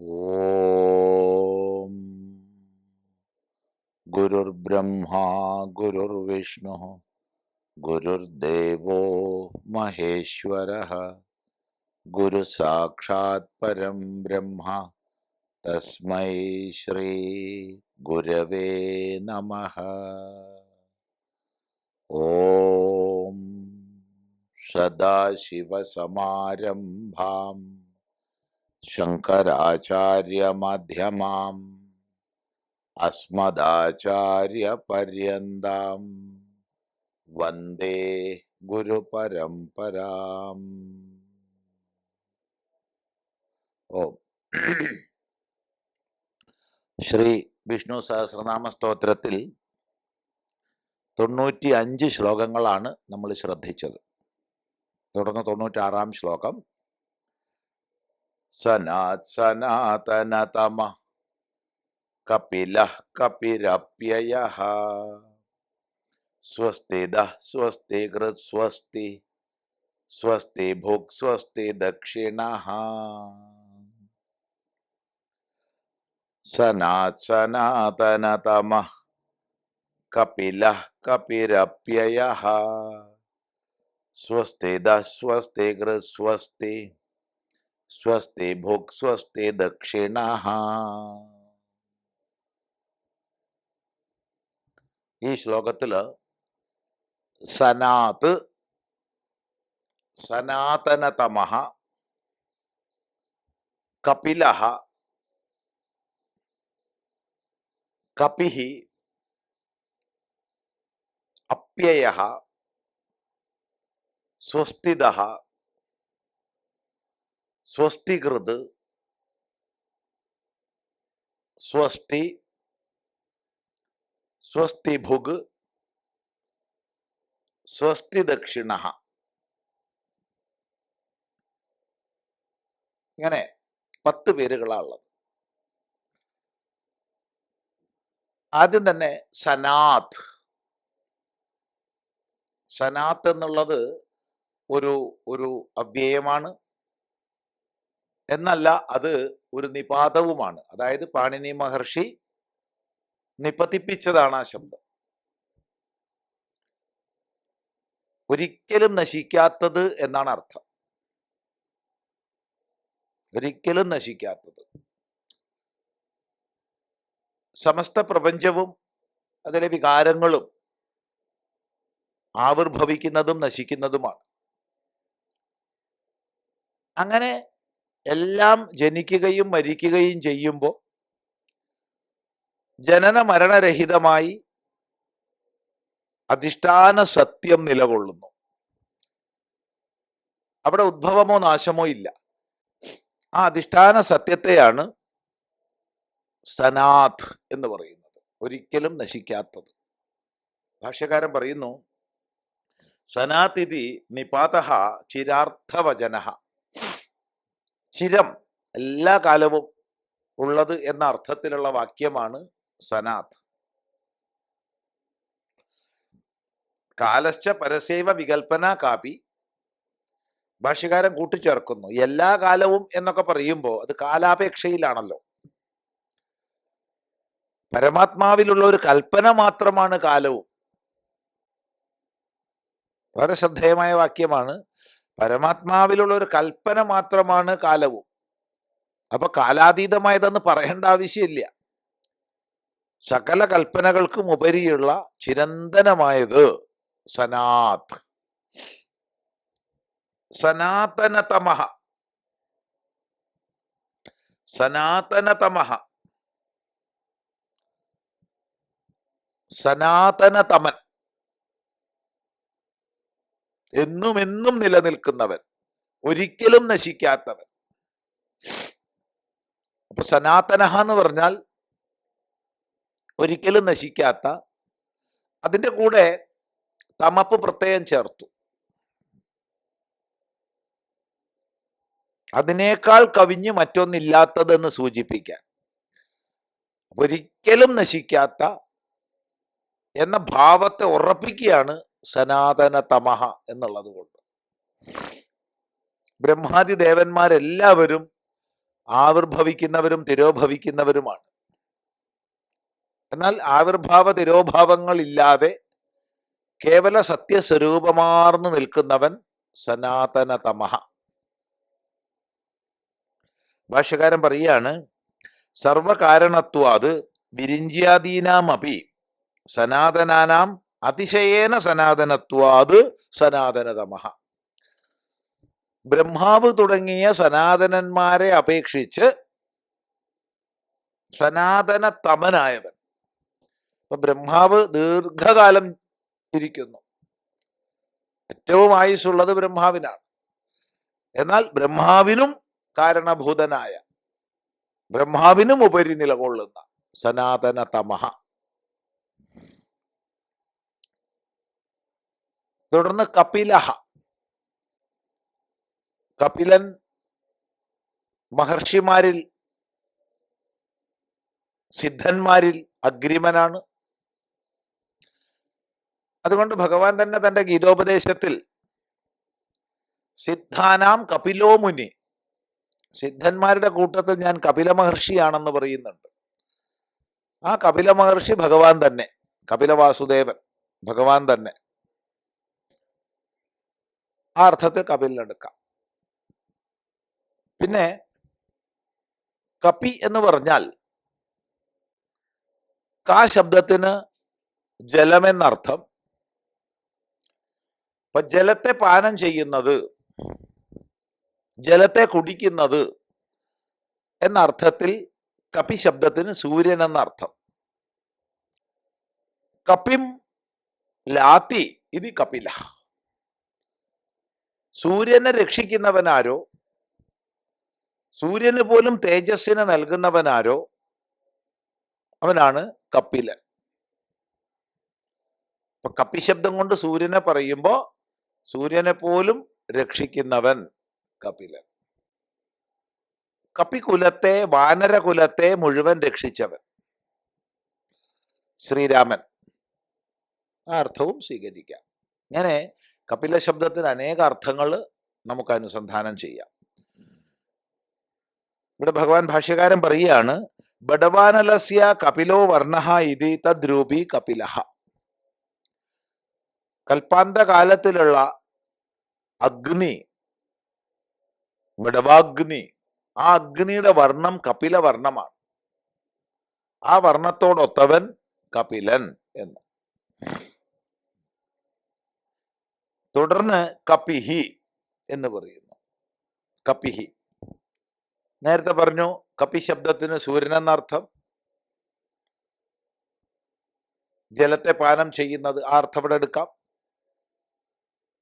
ॐ गुरुर्ब्रह्मा गुरुर्विष्णुः गुरुर्देवो महेश्वरः गुरुसाक्षात् परं ब्रह्म तस्मै श्रीगुरवे नमः। ॐ सदाशिवसमारम्भाम् ശങ്കരാചാര്യമധ്യമാം. അസ്മദാചാര്യപര്യന്താം. വന്ദേ ഗുരുപരംപരാം ഓ. ശ്രീ വിഷ്ണു സഹസ്രനാമ സ്തോത്രത്തിൽ തൊണ്ണൂറ്റി അഞ്ച് ശ്ലോകങ്ങളാണ് നമ്മൾ ശ്രദ്ധിച്ചത്. തുടർന്ന് തൊണ്ണൂറ്റാറാം ശ്ലോകം സനാത് സനാതനതമ കപില കപിരപ്യയ. സ്വസ്തിദ സ്വസ്തി കൃത് സ്വസ്തി സ്വസ്തി ഭുക് സ്വസ്തി ദക്ഷിണ. സനാത് സനാതനതമ കപില കപിരപ്യയ. സ്വസ്തിദ സ്വസ്തി കൃത് സ്വസ്തി സ്വസ്തി ഭുക് സ്വസ്തി ദക്ഷിണ ഈ ശ്ലോകത്തിൽ സനാത് സനാതനതമ കപില കപി അപ്യയ സ്വസ്തിദ സ്വസ്തികൃത് സ്വസ്തി ഭുഗ് സ്വസ്തി ദക്ഷിണ ഇങ്ങനെ പത്ത് പേരുകളാണുള്ളത് ആദ്യം തന്നെ സനാത് സനാത്ത് എന്നുള്ളത് ഒരു ഒരു അവ്യയമാണ്. എന്നല്ല അത് ഒരു നിപാതവുമാണ്. അതായത് പാണിനി മഹർഷി നിപതിപ്പിച്ചതാണ് ആ ശബ്ദം. ഒരിക്കലും നശിക്കാത്തത് എന്നാണ് അർത്ഥം. ഒരിക്കലും നശിക്കാത്തത്. സമസ്ത പ്രപഞ്ചവും അതിലെ വികാരങ്ങളും ആവിർഭവിക്കുന്നതും നശിക്കുന്നതുമാണ്. അങ്ങനെ എല്ലാം ജനിക്കുകയും മരിക്കുകയും ചെയ്യുമ്പോൾ ജനന മരണരഹിതമായി അധിഷ്ഠാന സത്യം നിലകൊള്ളുന്നു. അവിടെ ഉദ്ഭവമോ നാശമോ ഇല്ല. ആ അധിഷ്ഠാന സത്യത്തെയാണ് സനാഥ് എന്ന് പറയുന്നത്. ഒരിക്കലും നശിക്കാത്തത്. ഭാഷ്യകാരൻ പറയുന്നു സനാതിഥി നിപാതഹ ചിരാർത്ഥവചന ചിരം എല്ലാ കാലവും ഉള്ളത് എന്ന അർത്ഥത്തിലുള്ള വാക്യമാണ് സനാത്. കാലശ്ച പരസേവ വികൽപ്പന കാപി ഭാഷ്യകാരൻ കൂട്ടിച്ചേർക്കുന്നു. എല്ലാ കാലവും എന്നൊക്കെ പറയുമ്പോൾ അത് കാലാപേക്ഷയിലാണല്ലോ. പരമാത്മാവിലുള്ള ഒരു കൽപ്പന മാത്രമാണ് കാലവും. വളരെ ശ്രദ്ധേയമായ വാക്യമാണ് പരമാത്മാവിലുള്ള ഒരു കൽപ്പന മാത്രമാണ് കാലവും. അപ്പൊ കാലാതീതമായതെന്ന് പറയേണ്ട ആവശ്യമില്ല. സകല കൽപ്പനകൾക്കും ഉപരിയുള്ള ചിരന്തനമായത് സനാത്. സനാതനതമഹ. സനാതനതമ സനാതനതമൻ. എന്നും എന്നും നിലനിൽക്കുന്നവൻ ഒരിക്കലും നശിക്കാത്തവൻ. അപ്പൊ സനാതനഹ എന്ന് പറഞ്ഞാൽ ഒരിക്കലും നശിക്കാത്ത അതിന്റെ കൂടെ തമപ്പ് പ്രത്യയം ചേർത്തു. അതിനേക്കാൾ കവിഞ്ഞ് മറ്റൊന്നില്ലാത്തതെന്ന് സൂചിപ്പിക്കാൻ. ഒരിക്കലും നശിക്കാത്ത എന്ന ഭാവത്തെ ഉറപ്പിക്കുകയാണ് സനാതന തമഹ എന്നുള്ളത് കൊണ്ട്. ബ്രഹ്മാതി ദേവന്മാരെല്ലാവരും ആവിർഭവിക്കുന്നവരും തിരോഭവിക്കുന്നവരുമാണ്. എന്നാൽ ആവിർഭാവ തിരോഭാവങ്ങൾ ഇല്ലാതെ കേവല സത്യസ്വരൂപമാർന്നു നിൽക്കുന്നവൻ സനാതനതമഹ. ഭാഷ്യകാരൻ പറയാണ് സർവകാരണത്വാത് വിരിഞ്ച്യാദീനാമപി സനാതനാനാം അതിശയേന സനാതനത്വാത് സനാതനതമഹ. ബ്രഹ്മാവ് തുടങ്ങിയ സനാതനന്മാരെ അപേക്ഷിച്ച് സനാതന തമനായവൻ ഇപ്പൊ ബ്രഹ്മാവ് ദീർഘകാലം ഇരിക്കുന്നു. ഏറ്റവും ആയുസ്സുള്ളത് ബ്രഹ്മാവിനാണ്. എന്നാൽ ബ്രഹ്മാവിനും കാരണഭൂതനായ ബ്രഹ്മാവിനും ഉപരി നിലകൊള്ളുന്ന സനാതന തമഹ തുടർന്ന് കപിലഹ. കപിലൻ മഹർഷിമാരിൽ സിദ്ധന്മാരിൽ അഗ്രിമനാണ്. അതുകൊണ്ട് ഭഗവാൻ തന്നെ തന്റെ ഗീതോപദേശത്തിൽ സിദ്ധാനാം കപിലോ മുനി സിദ്ധന്മാരുടെ കൂട്ടത്തിൽ ഞാൻ കപില മഹർഷിയാണെന്ന് പറയുന്നുണ്ട്. ആ കപില മഹർഷി ഭഗവാൻ തന്നെ കപില വാസുദേവൻ ഭഗവാൻ തന്നെ. ആ അർത്ഥത്തിൽ കപിലിനെടുക്കാം പിന്നെ കപി എന്ന് പറഞ്ഞാൽ കാ ശബ്ദത്തിന് ജലമെന്നർത്ഥം. അപ്പൊ ജലത്തെ പാനം ചെയ്യുന്നത് ജലത്തെ കുടിക്കുന്നത് എന്നർത്ഥത്തിൽ കപി ശബ്ദത്തിന് സൂര്യൻ എന്നർത്ഥം. കപിം ലാത്തി ഇത് കപില സൂര്യനെ രക്ഷിക്കുന്നവനാരോ? സൂര്യന് പോലും തേജസ്സിനെ നൽകുന്നവനാരോ? അവനാണ് കപ്പിലൻ. അപ്പൊ കപ്പി ശബ്ദം കൊണ്ട് സൂര്യനെ പറയുമ്പോ സൂര്യനെ പോലും രക്ഷിക്കുന്നവൻ കപിലൻ കപ്പിക്കുലത്തെ വാനരകുലത്തെ മുഴുവൻ രക്ഷിച്ചവൻ. ശ്രീരാമൻ. ആ അർത്ഥവും സ്വീകരിക്കാം. ഇങ്ങനെ കപില ശബ്ദത്തിന് അനേക അർത്ഥങ്ങൾ നമുക്ക് അനുസന്ധാനം ചെയ്യാം. ഇവിടെ ഭഗവാൻ ഭാഷ്യകാരൻ പറയുകയാണ് ബഡവാനലസ്യ കപിലോ വർണ ഇതി തദ്രൂപി കപിലഹ കൽപ്പാന്ത കാലത്തിലുള്ള അഗ്നി മിടവാഗ്നി ആ അഗ്നിയുടെ വർണം കപില വർണമാണ് ആ വർണത്തോടൊത്തവൻ കപിലൻ എന്ന്. തുടർന്ന് കപിഹി എന്ന് പറയുന്നു. കപിഹി. നേരത്തെ പറഞ്ഞു കപി ശബ്ദത്തിന് സൂര്യൻ എന്നർത്ഥം. ജലത്തെ പാനം ചെയ്യുന്നത് ആ അർത്ഥം ഇവിടെ എടുക്കാം.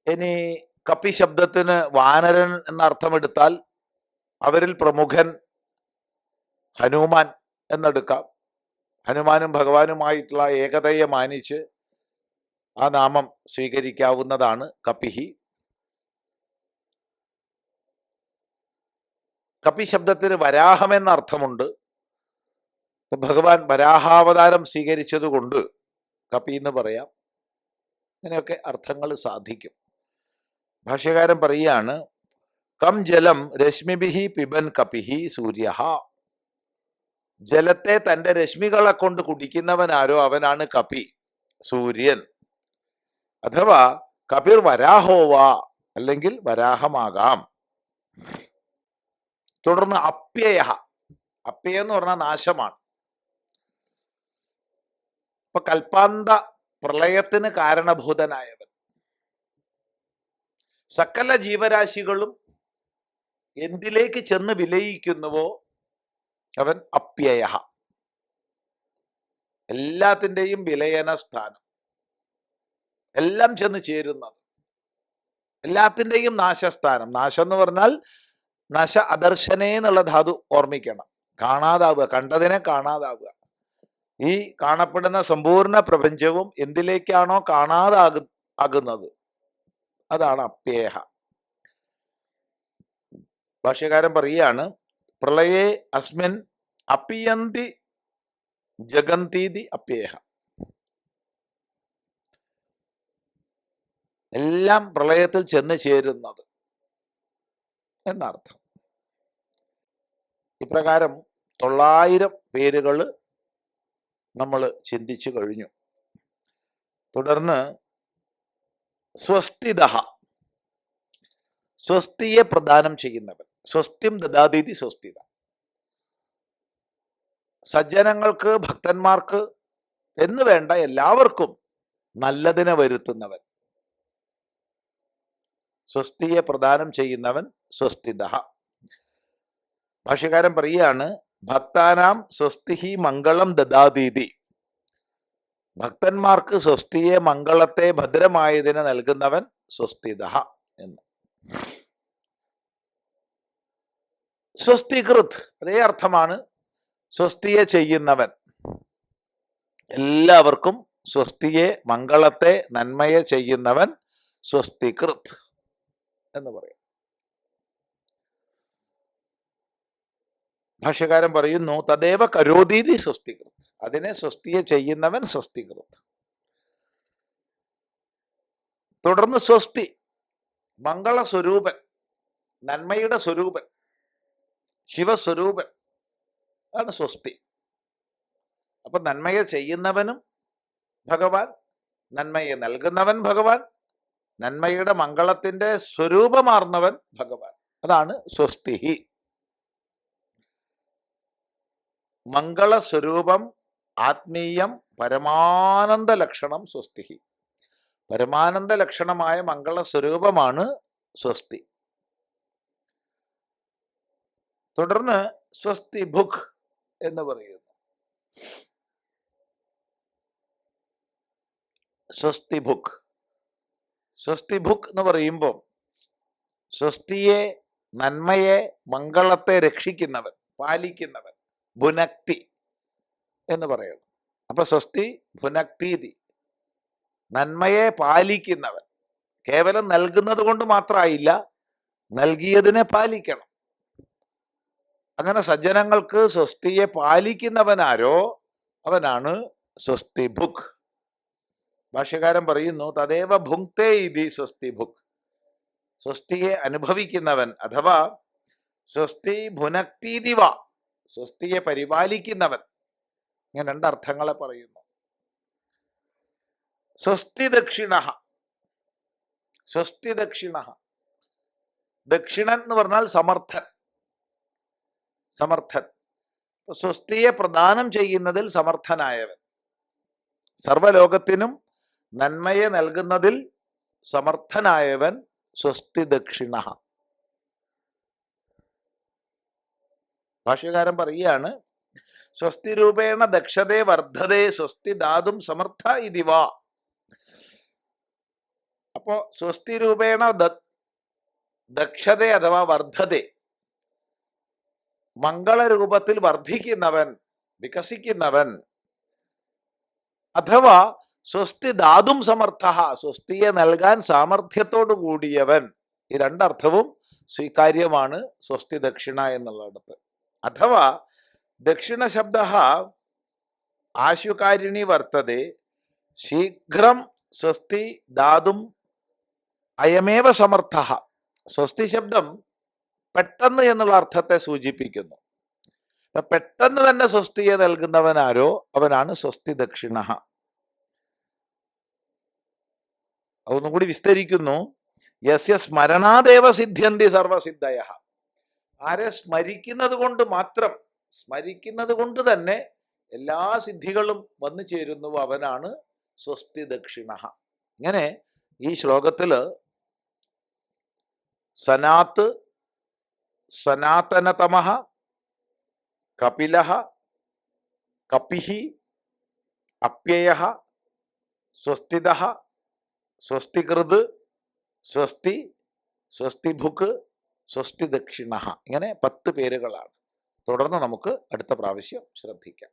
ഇനി കപ്പി ശബ്ദത്തിന് വാനരൻ എന്ന അർത്ഥം എടുത്താൽ അവരിൽ പ്രമുഖൻ ഹനുമാൻ എന്നെടുക്കാം. ഹനുമാനും ഭഗവാനുമായിട്ടുള്ള ഏകതയെ മാനിച്ച് ആ നാമം സ്വീകരിക്കാവുന്നതാണ് കപിഹി. കപി ശബ്ദത്തിന് വരാഹമെന്ന അർത്ഥമുണ്ട്. ഭഗവാൻ വരാഹാവതാരം സ്വീകരിച്ചതുകൊണ്ട് കപ്പി എന്ന് പറയാം. അങ്ങനെയൊക്കെ അർത്ഥങ്ങൾ സാധിക്കും. ഭാഷ്യകാരൻ പറയുകയാണ് കം ജലം രശ്മിബിഹി പിബൻ കപിഹി സൂര്യ ജലത്തെ തന്റെ രശ്മികളെ കൊണ്ട് കുടിക്കുന്നവനാരോ അവനാണ് കപി സൂര്യൻ. അഥവാ കപിർ വരാഹോവ അല്ലെങ്കിൽ വരാഹമാകാം. തുടർന്ന് അപ്യയ. അപ്യയ എന്ന് പറഞ്ഞാൽ നാശമാണ്. ഇപ്പൊ കൽപ്പാന്ത പ്രളയത്തിന് കാരണഭൂതനായവൻ. സകല ജീവരാശികളും എന്തിലേക്ക് ചെന്ന് വിലയിക്കുന്നുവോ അവൻ അപ്യയ. എല്ലാത്തിന്റെയും വിലയന സ്ഥാനം. എല്ലാം ചെന്ന് ചേരുന്നത്. എല്ലാത്തിന്റെയും നാശസ്ഥാനം. നാശം എന്ന് പറഞ്ഞാൽ നശ അദർശനേ എന്നുള്ള ധാതു ഓർമ്മിക്കണം. കാണാതാവുക കണ്ടതിനെ കാണാതാവുക. ഈ കാണപ്പെടുന്ന സമ്പൂർണ പ്രപഞ്ചവും എന്തിലേക്കാണോ കാണാതാകു ആകുന്നത്? അതാണ് അപ്യേഹ ഭാഷ്യകാരൻ പറയുകയാണ് പ്രളയേ അസ്മിൻ അപ്പിയന്തി ജഗന്തീതി അപ്യേഹ എല്ലാം പ്രളയത്തിൽ ചെന്ന് ചേരുന്നത് എന്നർത്ഥം. ഇപ്രകാരം തൊള്ളായിരം പേരുകൾ നമ്മൾ ചിന്തിച്ചു കഴിഞ്ഞു. തുടർന്ന് സ്വസ്തിദ സ്വസ്തിയെ പ്രദാനം ചെയ്യുന്നവൻ സ്വസ്തിം ദദാതീതി സ്വസ്തിത സജ്ജനങ്ങൾക്ക് ഭക്തന്മാർക്ക് എന്ന് വേണ്ട എല്ലാവർക്കും നല്ലതിനെ വരുത്തുന്നവൻ. സ്വസ്തിയെ പ്രദാനം ചെയ്യുന്നവൻ സ്വസ്തിത ഭാഷ്യകാരൻ പറയുകയാണ് ഭക്താനാം സ്വസ്തിഹി മംഗളം ദദാതീതി ഭക്തന്മാർക്ക് സ്വസ്തിയെ മംഗളത്തെ ഭദ്രമായതിനെ നൽകുന്നവൻ സ്വസ്തിത എന്ന്. സ്വസ്തികൃത് അതേ അർത്ഥമാണ് സ്വസ്തിയെ ചെയ്യുന്നവൻ. എല്ലാവർക്കും സ്വസ്തിയെ മംഗളത്തെ നന്മയെ ചെയ്യുന്നവൻ സ്വസ്തികൃത് എന്ന് പറയും. ഭാഷ്യകാരൻ പറയുന്നു തദേവ കരോതീതി സ്വസ്തികൃത് അതിനെ സ്വസ്തിയെ ചെയ്യുന്നവൻ സ്വസ്തികൃത് തുടർന്ന് സ്വസ്തി മംഗള സ്വരൂപൻ നന്മയുടെ സ്വരൂപൻ ശിവസ്വരൂപൻ ആണ് സ്വസ്തി അപ്പൊ നന്മയെ ചെയ്യുന്നവനും ഭഗവാൻ നന്മയെ നൽകുന്നവൻ ഭഗവാൻ നന്മയുടെ മംഗളത്തിന്റെ സ്വരൂപമാർന്നവൻ ഭഗവാൻ. അതാണ് സ്വസ്തിഹി. മംഗള സ്വരൂപം ആത്മീയം പരമാനന്ദ ലക്ഷണം സ്വസ്തിഹി. പരമാനന്ദ ലക്ഷണമായ മംഗള സ്വരൂപമാണ് സ്വസ്തി. തുടർന്ന് സ്വസ്തി ഭുഖ് എന്ന് പറയുന്നു. സ്വസ്തി ഭുക് സ്വസ്തി ബുക്ക് എന്ന് പറയുമ്പോൾ സ്വസ്തിയെ നന്മയെ മംഗളത്തെ രക്ഷിക്കുന്നവൻ പാലിക്കുന്നവൻ ഭുനക്തി എന്ന് പറയുന്നു അപ്പൊ സ്വസ്തി ഭുനക്തീതി നന്മയെ പാലിക്കുന്നവൻ. കേവലം നൽകുന്നത് കൊണ്ട് മാത്രമായില്ല നൽകിയതിനെ പാലിക്കണം. അങ്ങനെ സജ്ജനങ്ങൾക്ക് സ്വസ്തിയെ പാലിക്കുന്നവനാരോ അവനാണ് സ്വസ്തി ഭുക്. ഭാഷ്യകാരൻ പറയുന്നു തദേവ ഭുക്തേ ഇതി സ്വസ്തി ഭുക്. സ്വസ്തിയെ അനുഭവിക്കുന്നവൻ അഥവാ സ്വസ്തി ഭുനക്തീതിവ സ്വസ്തിയെ പരിപാലിക്കുന്നവൻ. ഇങ്ങനെ രണ്ടർത്ഥങ്ങളെ പറയുന്നു. സ്വസ്തി ദക്ഷിണ. സ്വസ്തി ദക്ഷിണ. ദക്ഷിണൻ എന്ന് പറഞ്ഞാൽ സമർത്ഥൻ. സമർത്ഥൻ. സ്വസ്തിയെ പ്രദാനം ചെയ്യുന്നതിൽ സമർത്ഥനായവൻ. സർവലോകത്തിനും നന്മയെ നൽകുന്നതിൽ സമർത്ഥനായവൻ സ്വസ്തി ദക്ഷിണ ഭാഷ്യകാരൻ പറയുകയാണ് സ്വസ്തി രൂപേണ ദക്ഷതേ വർദ്ധതേ സ്വസ്തി ദാതും സമർത്ഥ ഇതിവ അപ്പോ സ്വസ്തി രൂപേണ ദക്ഷതേ അഥവാ വർദ്ധതേ മംഗളരൂപത്തിൽ വർദ്ധിക്കുന്നവൻ വികസിക്കുന്നവൻ അഥവാ സ്വസ്തി ദാതും സമർത്ഥ സ്വസ്തിയെ നൽകാൻ സാമർഥ്യത്തോടു കൂടിയവൻ. ഈ രണ്ടർത്ഥവും സ്വീകാര്യമാണ് സ്വസ്തി ദക്ഷിണ എന്നുള്ളിടത്ത്. അഥവാ ദക്ഷിണ ശബ്ദ ആശുകാരിണി വർത്തതെ ശീഘ്രം സ്വസ്തി ദാതും അയമേവ സമർത്ഥ സ്വസ്തി ശബ്ദം പെട്ടെന്ന് എന്നുള്ള അർത്ഥത്തെ സൂചിപ്പിക്കുന്നു. പെട്ടെന്ന് തന്നെ സ്വസ്തിയെ നൽകുന്നവനാരോ? അവനാണ് സ്വസ്തി ദക്ഷിണ അതൊന്നും കൂടി വിസ്തരിക്കുന്നു. യസ്യ സ്മരണാദേവ സിദ്ധ്യന്തി സർവസിദ്ധയ ആരെ സ്മരിക്കുന്നത് കൊണ്ട് മാത്രം സ്മരിക്കുന്നത് കൊണ്ട് തന്നെ എല്ലാ സിദ്ധികളും വന്നു ചേരുന്നു അവനാണ് സ്വസ്തി ദക്ഷിണ ഇങ്ങനെ ഈ ശ്ലോകത്തിൽ സനാത്ത് സനാതനതമ കപില കപിഹി അപ്യയ സ്വസ്തിത സ്വസ്തികൃത് സ്വസ്തി സ്വസ്തിഭുക്ക് സ്വസ്തി ദക്ഷിണ ഇങ്ങനെ പത്ത് പേരുകളാണ്. തുടർന്ന് നമുക്ക് അടുത്ത പ്രാവശ്യം ശ്രദ്ധിക്കാം.